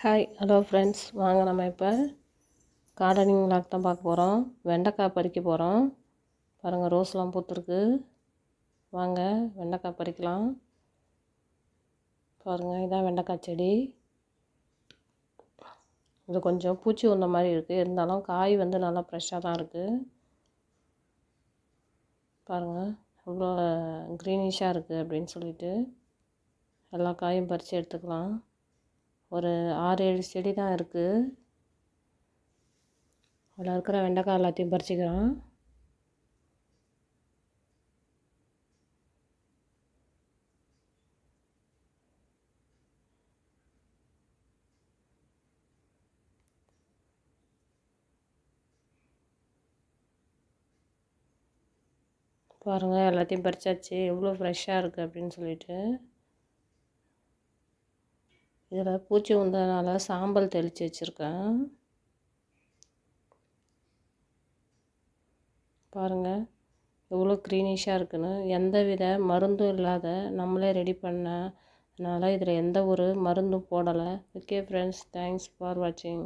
Hi hello friends வாங்க நம்ம இப்போ கார்டனிங் விளாக் தான் பார்க்க போகிறோம் வெண்டைக்காய் பறிக்க போகிறோம் பாருங்கள் ரோஸ்லாம் பூத்துருக்கு. வாங்க வெண்டைக்காய் பறிக்கலாம். பாருங்கள் இதான் வெண்டைக்காய் செடி. இது கொஞ்சம் பூச்சி வந்த மாதிரி இருக்குது இருந்தாலும் காய் வந்து நல்லா ஃப்ரெஷ்ஷாக தான் இருக்குது பாருங்கள் இவ்வளோ க்ரீனிஷாக இருக்குது அப்படின்னு சொல்லிட்டு எல்லா காயும் பறித்து எடுத்துக்கலாம். ஒரு ஆறு ஏழு செடி தான் இருக்குது அதில் இருக்கிற வெண்டைக்காய் எல்லாத்தையும் பறிச்சிக்கிறோம். பாருங்கள் எல்லாத்தையும் பறிச்சாச்சு. எவ்வளோ ஃப்ரெஷ்ஷாக இருக்குது அப்படின்னு சொல்லிட்டு. இதில் பூச்சி வந்ததுனால சாம்பல் தெளித்து வச்சுருக்கேன். பாருங்கள் எவ்வளோ க்ரீனிஷாக இருக்குன்னு. எந்த வித மருந்தும் இல்லாத நம்மளே ரெடி பண்ண அதனால் இதில் எந்த ஒரு மருந்தும் போடலை. ஓகே ஃப்ரெண்ட்ஸ் தேங்க்ஸ் ஃபார் வாட்சிங்